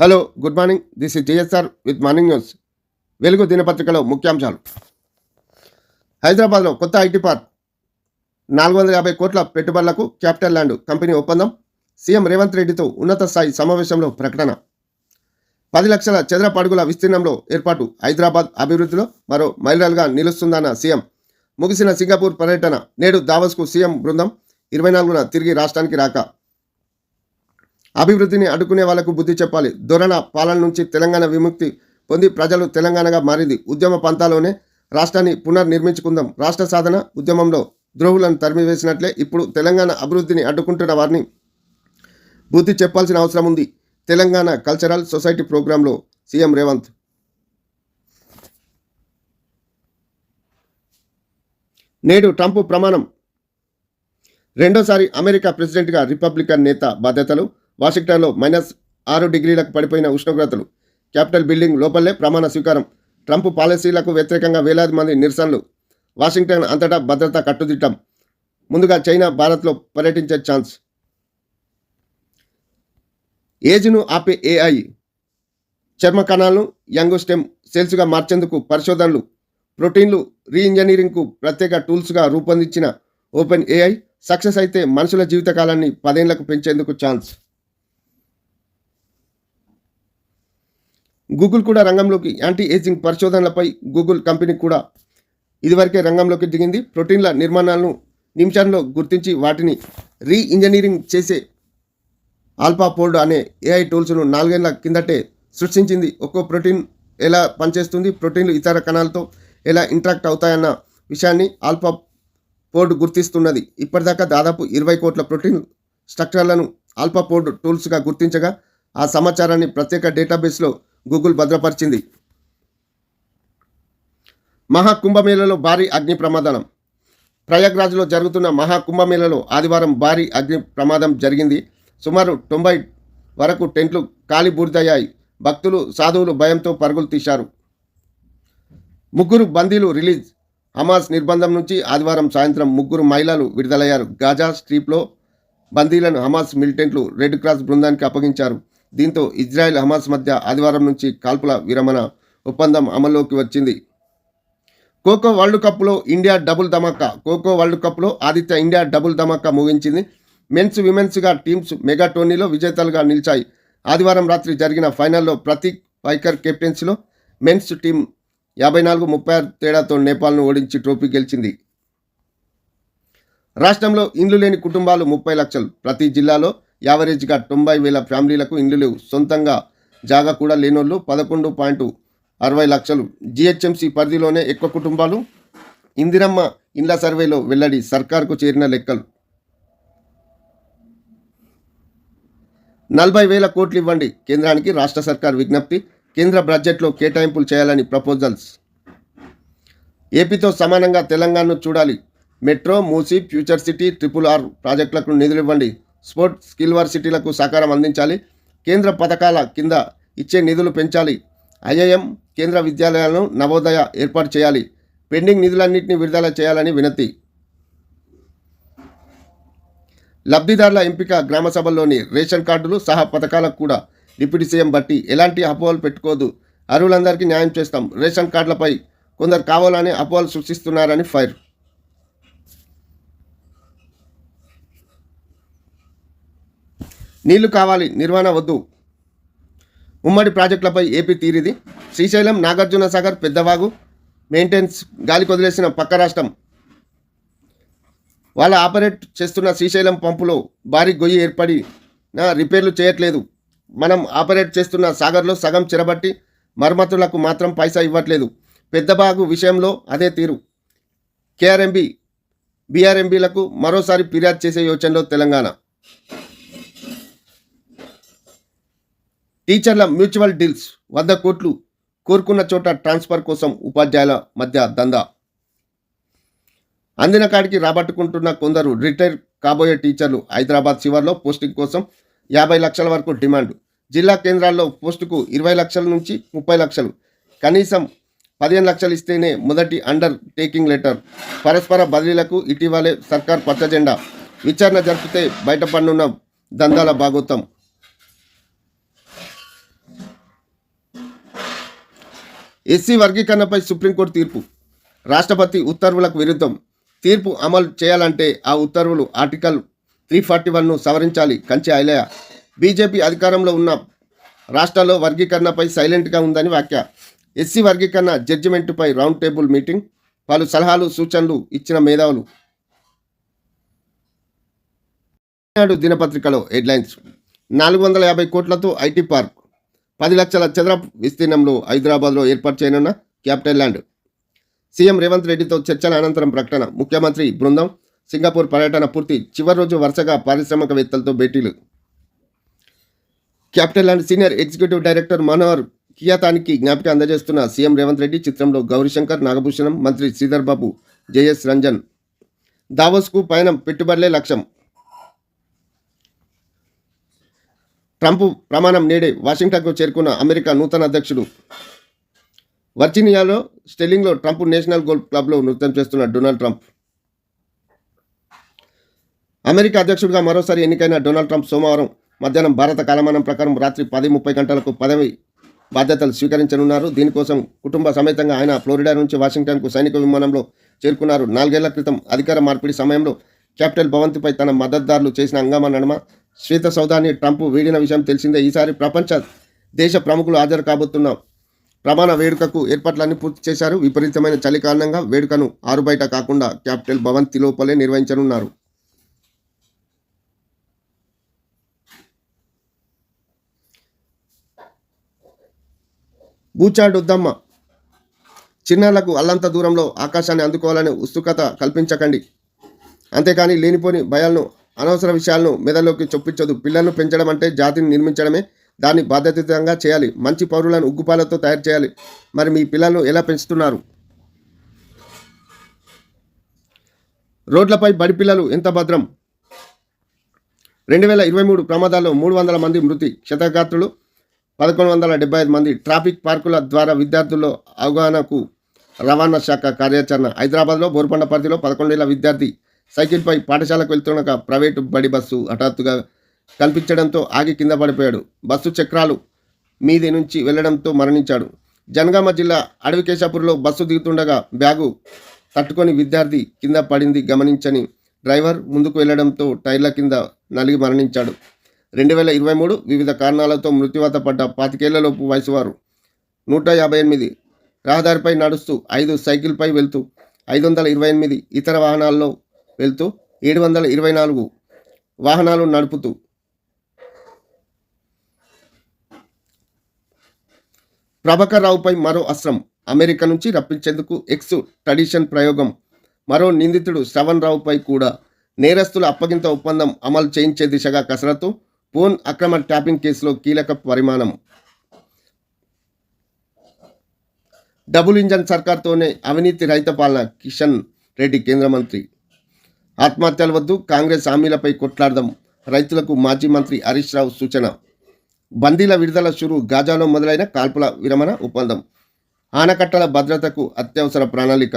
Hello good morning this is JSR with morning news Velugu దినపత్రికలో ముఖ్యాంశాలు. హైదరాబాద్లో కొత్త ఐటీ పార్క్. నాలుగు వందల యాభై కోట్ల పెట్టుబడులకు క్యాపిటల్ ల్యాండ్ కంపెనీ ఒప్పందం. సీఎం రేవంత్ రెడ్డితో ఉన్నత స్థాయి సమావేశంలో ప్రకటన. పది లక్షల చదరపు అడుగుల విస్తీర్ణంలో ఏర్పాటు హైదరాబాద్ అభివృద్ధిలో మరో మైలురాలుగా నిలుస్తుందన్న సీఎం. ముగిసిన సింగపూర్ పర్యటన నేడు దావస్కు సీఎం బృందం. ఇరవై నాలుగున తిరిగి రాష్ట్రానికి రాక. అభివృద్ధిని అడ్డుకునే వాళ్ళకు బుద్ధి చెప్పాలి. దొరణ పాలన నుంచి తెలంగాణ విముక్తి పొంది ప్రజలు తెలంగాణగా మారింది. ఉద్యమ పంతాలోనే రాష్ట్రాన్ని పునర్నిర్మించుకుందాం. రాష్ట్ర సాధన ఉద్యమంలో ద్రోహులను తరిమివేసినట్లే ఇప్పుడు తెలంగాణ అభివృద్ధిని అడ్డుకుంటున్న వారిని బుద్ధి చెప్పాల్సిన అవసరం ఉంది. తెలంగాణ కల్చరల్ సొసైటీ ప్రోగ్రాంలో సీఎం రేవంత్. నేడు ట్రంప్ ప్రమాణం. రెండోసారి అమెరికా ప్రెసిడెంట్గా రిపబ్లికన్ నేత బాధ్యతలు వాషింగ్టన్లో మైనస్ ఆరు డిగ్రీలకు పడిపోయిన ఉష్ణోగ్రతలు. క్యాపిటల్ బిల్డింగ్ లోపలే ప్రమాణ స్వీకారం. ట్రంప్ పాలసీలకు వ్యతిరేకంగా వేలాది మంది నిరసనలు. వాషింగ్టన్ అంతటా భద్రత కట్టుదిట్టం. ముందుగా చైనా భారత్లో పర్యటించే ఛాన్స్. ఏజ్ను ఆపే ఏఐ. చర్మ కణాలను యంగ్ స్టెమ్ సెల్స్గా మార్చేందుకు పరిశోధనలు. ప్రోటీన్లు రీఇంజనీరింగ్కు ప్రత్యేక టూల్స్గా రూపొందించిన ఓపెన్ ఏఐ సక్సెస్ అయితే మనుషుల జీవితకాలాన్ని పదేళ్ళకు పెంచేందుకు ఛాన్స్. గూగుల్ కూడా రంగంలోకి యాంటీ ఏజింగ్ పరిశోధనలపై గూగుల్ కంపెనీ కూడా ఇదివరకే రంగంలోకి దిగింది. ప్రోటీన్ల నిర్మాణాలను నిమిషాల్లో గుర్తించి వాటిని రీ ఇంజనీరింగ్ చేసే ఆల్ఫా పోల్డ్ అనే ఏఐ టూల్స్ను నాలుగేళ్ళ కిందటే సృష్టించింది. ఒక్కో ప్రోటీన్ ఎలా పనిచేస్తుంది? ప్రోటీన్లు ఇతర కణాలతో ఎలా ఇంటరాక్ట్ అవుతాయన్న విషయాన్ని ఆల్ఫా పోర్డ్ గుర్తిస్తున్నది. ఇప్పటిదాకా దాదాపు ఇరవై కోట్ల ప్రోటీన్ స్ట్రక్చర్లను ఆల్ఫా పోర్డ్ టూల్స్గా గుర్తించగా ఆ సమాచారాన్ని ప్రత్యేక డేటాబేస్లో గూగుల్ భద్రపరిచింది. మహాకుంభమేళలో భారీ అగ్ని ప్రమాదం ప్రయాగ్రాజ్లో జరుగుతున్న మహాకుంభమేళలో ఆదివారం భారీ అగ్ని ప్రమాదం జరిగింది. సుమారు తొంభై వరకు టెంట్లు కాలి భక్తులు సాధువులు భయంతో పరుగులు తీశారు. ముగ్గురు బందీలు రిలీజ్. హమాస్ నిర్బంధం నుంచి ఆదివారం సాయంత్రం ముగ్గురు మహిళలు విడుదలయ్యారు. గాజా స్ట్రీప్లో బందీలను హమాస్ మిలిటెంట్లు రెడ్ క్రాస్ బృందానికి అప్పగించారు. దీంతో ఇజ్రాయెల్ హమాస్ మధ్య ఆదివారం నుంచి కాల్పుల విరమణ ఒప్పందం అమల్లోకి వచ్చింది. ఖోఖో వరల్డ్ కప్లో ఇండియా డబుల్ ధమాకా ఖోఖో వరల్డ్ కప్లో ఆదిత్య ఇండియా డబుల్ ధమాకా ముగించింది. మెన్స్ విమెన్స్గా టీమ్స్ మెగా టోర్నీలో విజేతలుగా నిలిచాయి. ఆదివారం రాత్రి జరిగిన ఫైనల్లో ప్రతీక్ పైకర్ కెప్టెన్సీలో మెన్స్ టీం యాభై నాలుగు ముప్పై ఆరు తేడాతో నేపాల్ను ఓడించి ట్రోఫీ గెలిచింది. రాష్ట్రంలో ఇండ్లు లేని కుటుంబాలు ముప్పై లక్షలు. ప్రతి జిల్లాలో యావరేజ్గా తొంభై వేల ఫ్యామిలీలకు ఇండ్లు లేవు. సొంతంగా జాగా కూడా లేనోళ్ళు పదకొండు పాయింట్ అరవై లక్షలు. జిహెచ్ఎంసీ పరిధిలోనే ఎక్కువ కుటుంబాలు. ఇందిరమ్మ ఇండ్ల సర్వేలో వెల్లడి సర్కార్కు చేరిన లెక్కలు. నలభై వేల కోట్లు ఇవ్వండి కేంద్రానికి రాష్ట్ర సర్కార్ విజ్ఞప్తి. కేంద్ర బడ్జెట్లో కేటాయింపులు చేయాలని ప్రపోజల్స్. ఏపీతో సమానంగా తెలంగాణను చూడాలి. Metro Musi future city triple R ప్రాజెక్టులకు నిధులు ఇవ్వండి. స్పోర్ట్ స్కిల్ సిటీలకు సహకారం అందించాలి. కేంద్ర పథకాల కింద ఇచ్చే నిధులు పెంచాలి. ఐఐఎం కేంద్ర విద్యాలయాలను నవోదయ ఏర్పాటు చేయాలి. పెండింగ్ నిధులన్నింటినీ విడుదల చేయాలని వినతి. లబ్ధిదారుల ఎంపిక గ్రామ సభల్లోని రేషన్ కార్డులు సహా పథకాలకు కూడా డిప్యూటీ సీఎం బట్టి ఎలాంటి అపోహలు పెట్టుకోదు. అర్హులందరికీ న్యాయం చేస్తాం. రేషన్ కార్డులపై కొందరు కావాలని అపోహలు సృష్టిస్తున్నారని ఫైర్. నీళ్ళు కావాలి నిర్వహణ వద్దు. ఉమ్మడి ప్రాజెక్టులపై ఏపీ తీరిది. శ్రీశైలం నాగార్జున సాగర్ పెద్దవాగు మెయింటెనెన్స్ గాలి కొదిలేసిన పక్క రాష్ట్రం. వాళ్ళ ఆపరేట్ చేస్తున్న శ్రీశైలం పంపులో భారీ గొయ్యి ఏర్పడిన రిపేర్లు చేయట్లేదు. మనం ఆపరేట్ చేస్తున్న సాగర్లో సగం చిరబట్టి మరమ్మతులకు మాత్రం పైసా ఇవ్వట్లేదు. పెద్దబాగు విషయంలో అదే తీరు. కేఆర్ఎంబి బీఆర్ఎంబీలకు మరోసారి ఫిర్యాదు చేసే యోచనలో తెలంగాణ. టీచర్ల మ్యూచువల్ డీల్స్ వంద కోట్లు కోరుకున్న చోట ట్రాన్స్ఫర్ కోసం ఉపాధ్యాయుల మధ్య దందా. అందిన కాడికి రాబట్టుకుంటున్న కొందరు రిటైర్ కాబోయే టీచర్లు హైదరాబాద్ శివార్లో పోస్టింగ్ కోసం యాభై లక్షల వరకు డిమాండ్. జిల్లా కేంద్రాల్లో పోస్టుకు ఇరవై లక్షల నుంచి ముప్పై లక్షలు. కనీసం పదిహేను లక్షలు ఇస్తేనే మొదటి అండర్ టేకింగ్ లెటర్. పరస్పర బదిలీలకు ఇటీవలే సర్కార్ పచ్చజెండా. విచారణ జరిపితే బయటపడనున్న దందాల భాగోత్వం ఎస్సీ వర్గీకరణపై సుప్రీంకోర్టు తీర్పు. రాష్ట్రపతి ఉత్తర్వులకు విరుద్ధం. తీర్పు అమలు చేయాలంటే ఆ ఉత్తర్వులు ఆర్టికల్ త్రీ ఫార్టీ వన్ను సవరించాలి. కంచి ఐలయ బీజేపీ అధికారంలో ఉన్న రాష్ట్రాల్లో వర్గీకరణపై సైలెంట్గా ఉందని వ్యాఖ్య. ఎస్సీ వర్గీకరణ జడ్జిమెంటుపై రౌండ్ టేబుల్ మీటింగ్. పలు సలహాలు సూచనలు ఇచ్చిన మేధావులు. తమిళనాడు దినపత్రికలో హెడ్లైన్స్. నాలుగు వందల యాభై కోట్లతో ఐటీ పార్క్. పది లక్షల చదరపు విస్తీర్ణంలో హైదరాబాద్లో ఏర్పాటు చేయనున్న క్యాపిటల్ ల్యాండ్. సీఎం రేవంత్ రెడ్డితో చర్చల అనంతరం ప్రకటన. ముఖ్యమంత్రి బృందం సింగపూర్ పర్యటన పూర్తి. చివరి రోజు వరుసగా పారిశ్రామికవేత్తలతో భేటీలు. Capital land senior executive director Manohar కియాతానికి జ్ఞాపిక అందజేస్తున్న సీఎం రేవంత్ రెడ్డి చిత్రంలో గౌరీశంకర్ నాగభూషణం మంత్రి శ్రీధర్ బాబు జేఎస్ రంజన్. దావోస్కు పయనం పెట్టుబడులే లక్ష్యం. ట్రంప్ ప్రమాణం నేడే వాషింగ్టన్కు చేరుకున్న అమెరికా నూతన అధ్యక్షుడు. వర్జీనియాలో స్టెల్లింగ్లో ట్రంప్ నేషనల్ గోల్ఫ్ క్లబ్లో నృత్యం చేస్తున్న డొనాల్డ్ ట్రంప్. అమెరికా అధ్యక్షుడిగా మరోసారి ఎన్నికైన డొనాల్డ్ ట్రంప్ సోమవారం మధ్యాహ్నం భారత కాలమానం ప్రకారం రాత్రి పది ముప్పై గంటలకు పదవి బాధ్యతలు స్వీకరించనున్నారు. దీనికోసం కుటుంబ సమేతంగా ఆయన ఫ్లోరిడా నుంచి వాషింగ్టన్కు సైనిక విమానంలో చేరుకున్నారు. నాలుగేళ్ళ క్రితం అధికార మార్పిడి సమయంలో క్యాపిటల్ భవంతిపై తన మద్దతుదారులు చేసిన హంగామా శ్వేత సౌదాన్ని ట్రంప్ వీడిన విషయం తెలిసిందే. ఈసారి ప్రపంచ దేశ ప్రముఖులు హాజరు కాబోతున్న ప్రమాణ వేడుకకు ఏర్పాట్లన్నీ పూర్తి చేశారు. విపరీతమైన చలి కారణంగా వేడుకను ఆరుబయట కాకుండా క్యాపిటల్ భవంతి లోపలే నిర్వహించనున్నారు. బూచాడుద్దమ్మ చిన్నారులకు అల్లంత దూరంలో ఆకాశాన్ని అందుకోవాలనే ఉత్సుకత కల్పించకండి. అంతేకాని లేనిపోని భయాలను అనవసర విషయాలను మెదడులోకి చొప్పించదు పిల్లలను పెంచడం అంటే జాతిని నిర్మించడమే. దాన్ని బాధ్యతయుతంగా చేయాలి. మంచి పౌరులను ఉగ్గుపాలతో తయారు చేయాలి. మరి మీ పిల్లలను ఎలా పెంచుతున్నారు? రోడ్లపై బడి పిల్లలు ఎంత భద్రం? రెండు వేల ఇరవై మూడు ప్రమాదాల్లో మూడు వందల మంది మృతి. క్షతగాత్రులు పదకొండు వందల డెబ్బై ఐదు మంది. ట్రాఫిక్ పార్కుల ద్వారా విద్యార్థుల్లో అవగాహనకు రవాణా శాఖ కార్యాచరణ. హైదరాబాద్లో బోర్పండ పరిధిలో పదకొండేళ్ళ విద్యార్థి సైకిల్పై పాఠశాలకు వెళ్తుండగా ప్రైవేటు బడి బస్సు హఠాత్తుగా కనిపించడంతో ఆగి కింద పడిపోయాడు. బస్సు చక్రాలు మీది నుంచి వెళ్ళడంతో మరణించాడు. జనగామ జిల్లా అడవికేశాపూర్లో బస్సు దిగుతుండగా బ్యాగు తట్టుకొని విద్యార్థి కింద పడింది గమనించని డ్రైవర్ ముందుకు వెళ్ళడంతో టైర్ల కింద నలిగి మరణించాడు. రెండు వేల ఇరవై మూడు వివిధ కారణాలతో మృత్యువాత పడ్డ పాతికేళ్ళలోపు వయసువారు నూట యాభై ఎనిమిది. రహదారిపై నడుస్తూ ఐదు సైకిల్పై వెళ్తూ ఐదు వందల ఇరవై ఎనిమిది ఇతర వాహనాల్లో వెళ్తూ ఏడు వందల ఇరవై నాలుగు వాహనాలు నడుపుతూ ప్రభాకర్ రావుపై మరో అస్త్రం అమెరికా నుంచి రప్పించేందుకు ఎక్స్ ట్రెడిషన్ ప్రయోగం. మరో నిందితుడు శ్రవణ్ రావుపై కూడా నేరస్తుల అప్పగింత ఒప్పందం అమలు చేయించే దిశగా కసరత్తు ఫోన్ అక్రమ ట్యాపింగ్ కేసులో కీలక పరిమాణం. డబుల్ ఇంజన్ సర్కార్తోనే అవినీతి రహిత పాలన కిషన్ రెడ్డి కేంద్ర మంత్రి. ఆత్మహత్యలు వద్దు కాంగ్రెస్ హామీలపై కొట్లాడదాం రైతులకు మాజీ మంత్రి హరీష్ రావు సూచన. బందీల విడుదల షురు గాజాలో మొదలైన కాల్పుల విరమణ ఒప్పందం. ఆనకట్టల భద్రతకు అత్యవసర ప్రణాళిక.